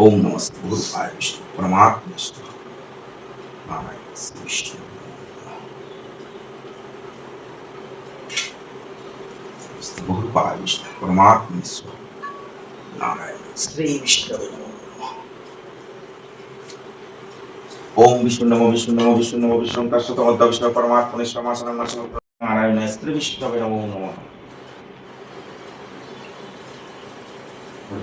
ओम नमस्ते गुरुपाय विष्णु परमात्मा विष्णु नारायण श्री विष्णु नमस्ते गुरुपाय विष्णु परमात्मा विष्णु नारायण श्री विष्णु ओम विष्णु नमो विष्णु नमो विष्णु नमो विष्णु तस्सत मद्द विष्णु परमात्मा समासनं नारायण श्री विष्णु नमो नमः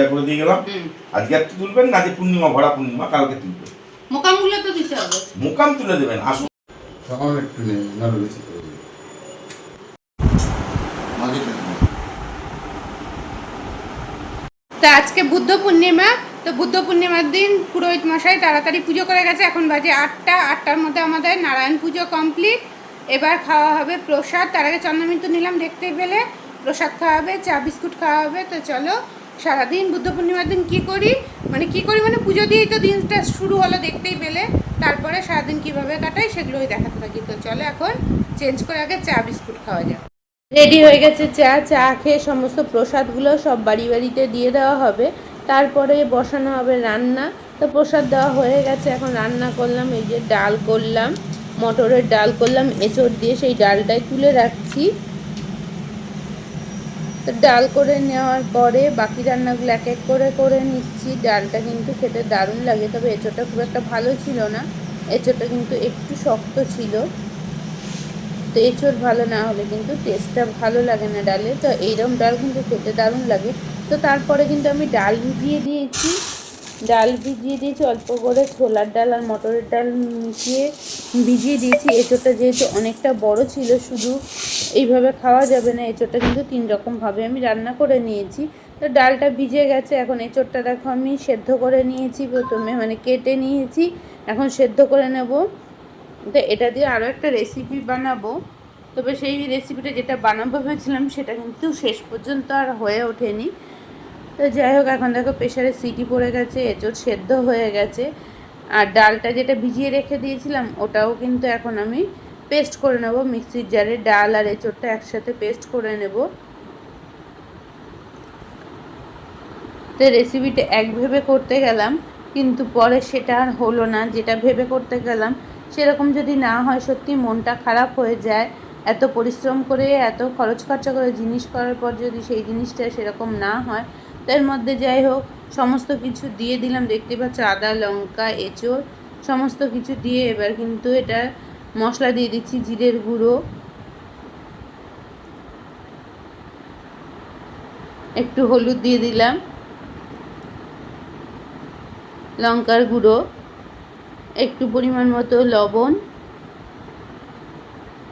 ক্লিয়ার করে দিয়ে গেলাম। আজকে একটু তুলবেন না যে পূর্ণিমা ভরা পূর্ণিমা কালকে তুলবেন। মোকামগুলো তো দিতে হবে। মুকাম তুলে দেবেন আসুন। সামান্য একটু নেই নাহলে বেশি করে তো আজকে বুদ্ধ পূর্ণিমা তো বুদ্ধ পূর্ণিমার দিন পুরোহিত মশাই তাড়াতাড়ি পুজো করে গেছে। এখন বাজে আটটা আটটার মধ্যে আমাদের নারায়ণ পুজো কমপ্লিট। এবার খাওয়া হবে প্রসাদ। তার আগে চন্দ্রমিত্র নিলাম দেখতে পেলে। প্রসাদ খাওয়া হবে চা বিস্কুট খাওয়া হবে। তো চলো সারাদিন বুদ্ধ পূর্ণিমার দিন কী করি? মানে কি করি মানে পুজো দিয়েই তো দিনটা শুরু হলো দেখতেই পেলে। তারপরে সারাদিন কীভাবে কাটাই সেগুলোই দেখাতে থাকি। তো চলো এখন চেঞ্জ করে আগে চা, বিস্কুট খাওয়া যাক। রেডি হয়ে গেছে চা। চা খেয়ে সমস্ত প্রসাদগুলো সব বাড়ি বাড়িতে দিয়ে দেওয়া হবে। তারপরে বসানো হবে রান্না। তো প্রসাদ দেওয়া হয়ে গেছে। এখন রান্না করলাম, এই যে ডাল করলাম, মটরের ডাল করলাম, এঁচড় দিয়ে সেই ডালটাই তুলে রাখছি। তো ডাল করে নেওয়ার পরে বাকি রান্নাগুলো এক এক করে করে নিচ্ছি। ডালটা কিন্তু খেতে দারুণ লাগে, তবে এঁচোটা খুব একটা ভালো ছিল না। এঁচোটা কিন্তু একটু শক্ত ছিল। তো এঁচোর ভালো না হলে কিন্তু টেস্টটা ভালো লাগে না ডালে। তো এইরকম ডাল কিন্তু খেতে দারুণ লাগে। তো তারপরে কিন্তু আমি ডাল ভিজিয়ে দিয়েছি। ডাল ভিজিয়ে দিয়েছি, অল্প করে ছোলার ডাল আর মটরের ডাল মিশিয়ে ভিজিয়ে দিয়েছি। এঁচড়টা যেহেতু অনেকটা বড় ছিল, শুধু এইভাবে খাওয়া যাবে না, এঁচড়টা কিন্তু তিন রকমভাবে আমি রান্না করে নিয়েছি। তো ডালটা ভিজে গেছে, এখন এঁচড়টা দেখো আমি সেদ্ধ করে নিয়েছি, প্রথমে মানে কেটে নিয়েছি, এখন সেদ্ধ করে নেব। তো এটা দিয়ে আরও একটা রেসিপি বানাবো। তবে সেই রেসিপিটা যেটা বানাবো ভেবেছিলাম, সেটা কিন্তু শেষ পর্যন্ত আর হয়ে ওঠেনি। তো যাই হোক, এখন দেখো প্রেশারে সিটি পড়ে গেছে, এঁচড় সেদ্ধ হয়ে গেছে। আর ডালটা যেটা ভিজিয়ে রেখে দিয়েছিলাম, ওটাও কিন্তু এখন আমি পেস্ট করে নেব। মিক্সির জারে ডাল আর এঁচড়টা একসাথে পেস্ট করে নেব। তো রেসিপিটা এক ভেবে করতে গেলাম, কিন্তু পরে সেটা আর হলো না। যেটা ভেবে করতে গেলাম, সেরকম যদি না হয়, সত্যি মনটা খারাপ হয়ে যায়। এত পরিশ্রম করে, এত খরচ খরচা করে জিনিস করার পর যদি সেই জিনিসটা সেরকম না হয় তার মধ্যে যাই হোক, সমস্ত কিছু দিয়ে দিলাম, দেখতে পাচ্ছ আদা, লঙ্কা, এঁচড়, সমস্ত কিছু দিয়ে এবার কিন্তু এটা মশলা দিয়ে দিচ্ছি, জিরের গুঁড়ো। একটু হলুদ দিয়ে দিলাম, লঙ্কার গুঁড়ো, একটু পরিমাণ মতো লবণ,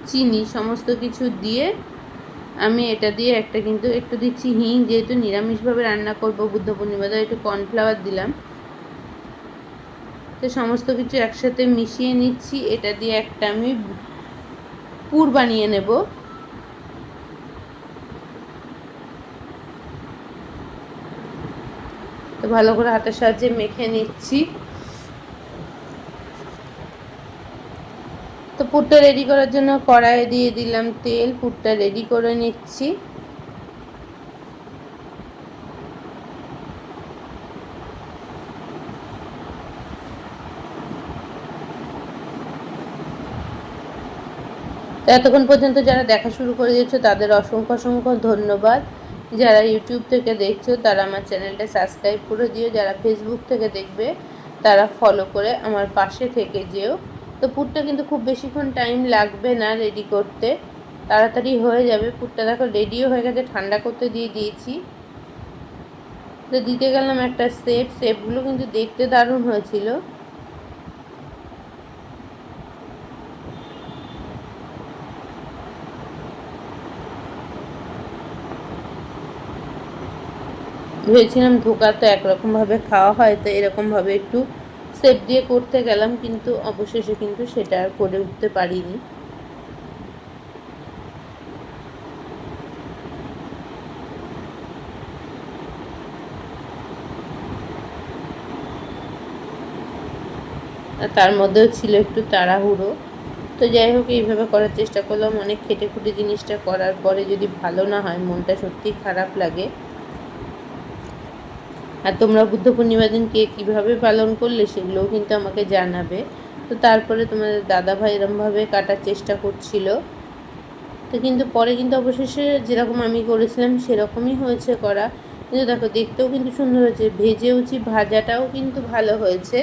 চিনি, সমস্ত কিছু দিয়ে আমি এটা দিয়ে একটা কিন্তু একটু দিচ্ছি হিং, যেহেতু নিরামিষভাবে রান্না করব বুদ্ধ পূর্ণিমা পূর্ণিমাতে, একটু কর্নফ্লাওয়ার দিলাম। তো সমস্ত কিছু একসাথে মিশিয়ে নিচ্ছি, এটা দিয়ে একটা আমি পুর বানিয়ে নেব। তো ভালো করে হাতের সাহায্যে মেখে নিচ্ছি। পুরটা রেডি করার জন্য কড়াইয়ে দিয়ে দিলাম তেল, পুরটা রেডি করে নিচ্ছি। এতক্ষণ পর্যন্ত যারা দেখা শুরু করে দিয়েছ, তাদের অসংখ্য অসংখ্য ধন্যবাদ। যারা ইউটিউব থেকে দেখছ, তারা আমার চ্যানেলটা সাবস্ক্রাইব করে দিও। যারা ফেসবুক থেকে দেখবে, তারা ফলো করে আমার পাশে থেকে যেও। তো পুরটা কিন্তু খুব বেশিক্ষণ টাইম লাগবে না রেডি করতে। তাড়াতাড়ি হয়ে যাবে। পুরটা দেখো রেডিও হয়ে গেছে, ঠান্ডা করতে দিয়ে দিয়েছি। তো দিতে গেলাম একটা সেপ সেপগুলো কিন্তু দেখতে দারুণ হয়েছিল। ভেবেছিলাম ধোকা তো একরকমভাবে খাওয়া হয়, তো এরকমভাবে একটু সেপ দিয়ে করতে গেলাম, কিন্তু অবশেষে কিন্তু সেটা আর করে উঠতে পারিনি। তার মধ্যেও ছিল একটু তাড়াহুড়ো। তো যাই হোক, এইভাবে করার চেষ্টা করলাম। অনেক খেটে খুঁটে জিনিসটা করার পরে যদি ভালো না হয়, মনটা সত্যিই খারাপ লাগে। আর তোমরা বুদ্ধ পূর্ণিমা দিন কে কীভাবে পালন করলে সেগুলোও কিন্তু আমাকে জানাবে। তো তারপরে তোমাদের দাদা ভাই এরমভাবে কাটার চেষ্টা করছিল। তো কিন্তু পরে কিন্তু অবশেষে যেরকম আমি করেছিলাম সেরকমই হয়েছে করা। কিন্তু দেখো, দেখতেও কিন্তু সুন্দর হয়েছে, ভেজেওছি, ভাজাটাও কিন্তু ভালো হয়েছে।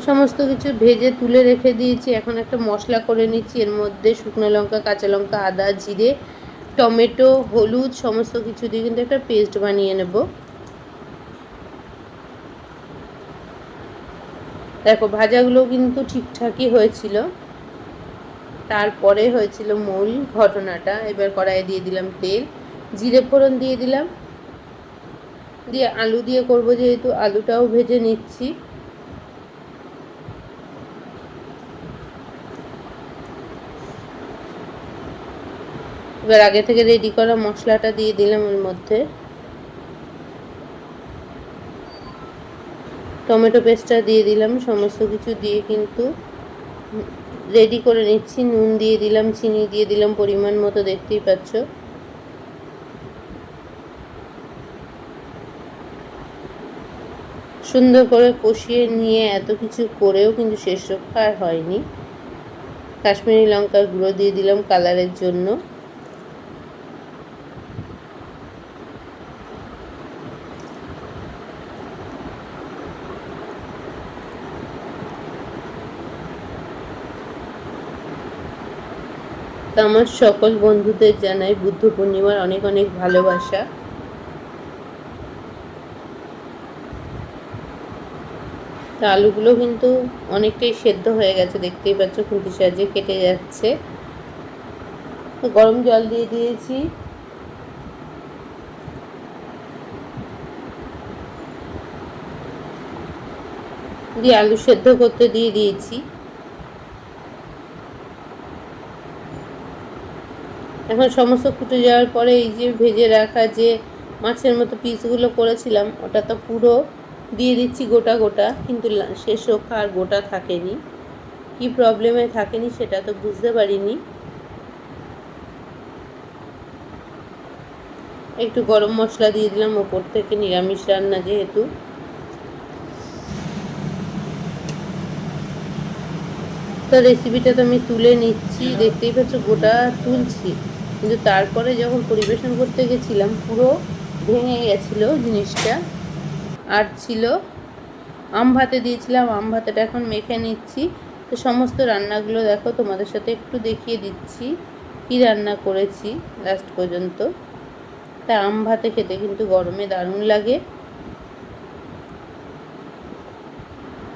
সমস্ত কিছু ভেজে তুলে রেখে দিয়েছি। এখন একটা মশলা করে নিচ্ছি। এর মধ্যে শুকনো লঙ্কা, কাঁচা লঙ্কা, আদা, জিরে, টমেটো, হলুদ সমস্ত কিছু দিয়ে কিন্তু একটা পেস্ট বানিয়ে নেব। দেখো, ভাজাগুলো কিন্তু ঠিকঠাকই হয়েছিল। তারপরে হয়েছিল মূল ঘটনাটা। এবার কড়াইয়ে দিয়ে দিলাম তেল। জিরে ফোড়ন দিয়ে দিলাম। দিয়ে আলু দিয়ে করব যেহেতু আলুটাও ভেজে নিচ্ছি। এবার আগে থেকে রেডি করা মশলাটা দিয়ে দিলাম ওর মধ্যে। টমেটো পেস্টটা দিয়ে দিলাম, সমস্ত কিছু দিয়ে কিন্তু রেডি করে নিচ্ছি। নুন দিয়ে দিলাম, চিনি দিয়ে দিলাম, পরিমাণ মতো দেখতেই পাচ্ছ। সুন্দর করে কষিয়ে নিয়ে এত কিছু করেও কিন্তু শেষ রক্ষা আর হয়নি। কাশ্মীরি লঙ্কার গুঁড়ো দিয়ে দিলাম কালারের জন্য। আমার সকল বন্ধুদের জানাই বুদ্ধ পূর্ণিমার অনেক অনেক ভালোবাসা। তো আলুগুলো কিন্তু অনেকটাই সেদ্ধ হয়ে গেছে, দেখতেই পাচ্ছ খুঁটি সাহায্যে কেটে যাচ্ছে। গরম জল দিয়ে দিয়েছি। দিয়ে আলু সেদ্ধ করতে দিয়ে দিয়েছি। এখন সমস্ত ফুটে যাওয়ার পরে এই যে ভেজে রাখা যে মাছের মতো পিসগুলো করেছিলাম, ওটা তো পুরো দিয়ে দিচ্ছি গোটা গোটা, কিন্তু শেষ রক্ষা আর গোটা থাকেনি। কি প্রবলেমে থাকেনি সেটা তো বুঝতে পারিনি। একটু গরম মশলা দিয়ে দিলাম, ওপর থেকে নিরামিষ রান্না যেহেতু। তো রেসিপিটা তো আমি তুলে নিচ্ছি, দেখতেই পাচ্ছ গোটা তুলছি। কিন্তু তারপরে যখন পরিবেশন করতে গেছিলাম, পুরো ভেঙে গেছিল জিনিসটা। আর ছিল আম ভাতে দিয়েছিলাম, আম ভাতেটা এখন মেখে নিচ্ছি। তো সমস্ত রান্নাগুলো দেখো, তোমাদের সাথে একটু দেখিয়ে দিচ্ছি, কী রান্না করেছি লাস্ট পর্যন্ত। তা আম ভাতে খেতে কিন্তু গরমে দারুণ লাগে।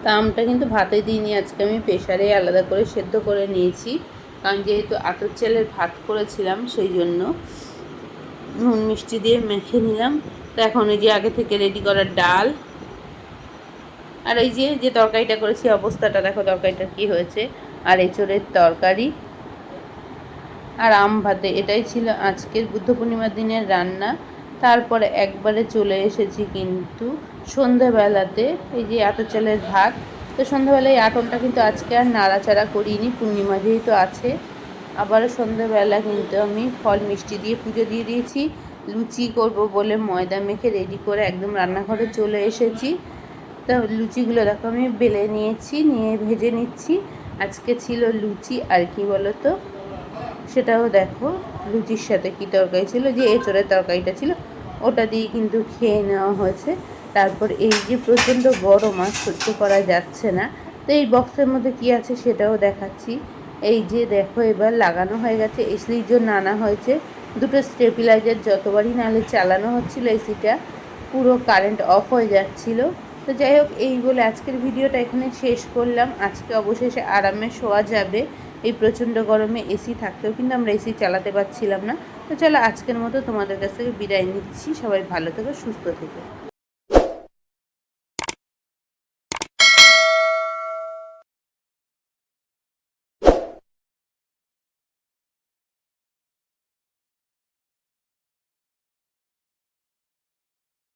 তা আমটা কিন্তু ভাতে দিইনি, আজকে আমি প্রেশারে আলাদা করে সেদ্ধ করে নিয়েছি। কারণ যেহেতু আতর চালের ভাত করেছিলাম, সেই জন্য নুন, মিষ্টি দিয়ে মেখে নিলাম। তো এখন ওই যে আগে থেকে রেডি করা ডাল। আর এই যে যে তরকারিটা করেছি, অবস্থাটা দেখো তরকারিটা কি হয়েছে। আর এঁচড়ের তরকারি। আর আম ভাতে, এটাই ছিল আজকের বুদ্ধ পূর্ণিমার দিনের রান্না। তারপরে একবারে চলে এসেছি কিন্তু সন্ধ্যাবেলাতে, এই যে আতর চালের ভাত। তো সন্ধ্যাবেলায় আটনটা কিন্তু আজকে আর নাড়াচাড়া করিনি, পূর্ণিমা যেহেতু আছে। আবারও সন্ধ্যাবেলা কিন্তু আমি ফল মিষ্টি দিয়ে পুজো দিয়ে দিয়েছি। লুচি করব বলে ময়দা মেখে রেডি করে একদম রান্নাঘরে চলে এসেছি। তো লুচিগুলো দেখো আমি বেলে নিয়েছি, নিয়ে ভেজে নিচ্ছি। আজকে ছিল লুচি আর কি তো সেটাও দেখো, লুচির সাথে কী তরকারি ছিল? যে এঁচড়ের তরকারিটা ছিল, ওটা দিয়ে কিন্তু খেয়ে নেওয়া হয়েছে। তারপর এই যে প্রচণ্ড গরম আর সহ্য করা যাচ্ছে না, তো এই বক্সের মধ্যে কি আছে সেটাও দেখাচ্ছি। এই যে দেখো এবার লাগানো হয়ে গেছে এসির আনা হয়েছে, দুটো স্টেবিলাইজার যতবারই নাহলে চালানো হচ্ছিল এসিটা, পুরো কারেন্ট অফ হয়ে যাচ্ছিল। তো যাই হোক, এই বলে আজকের ভিডিওটা এখানে শেষ করলাম। আজকে অবশেষে আরামে শোয়া যাবে, এই প্রচণ্ড গরমে এসি থাকতেও কিন্তু আমরা এসি চালাতে পারছিলাম না। তো চলো আজকের মতো তোমাদের কাছ থেকে বিদায় নিচ্ছি, সবাই ভালো থেকো, সুস্থ থেকো।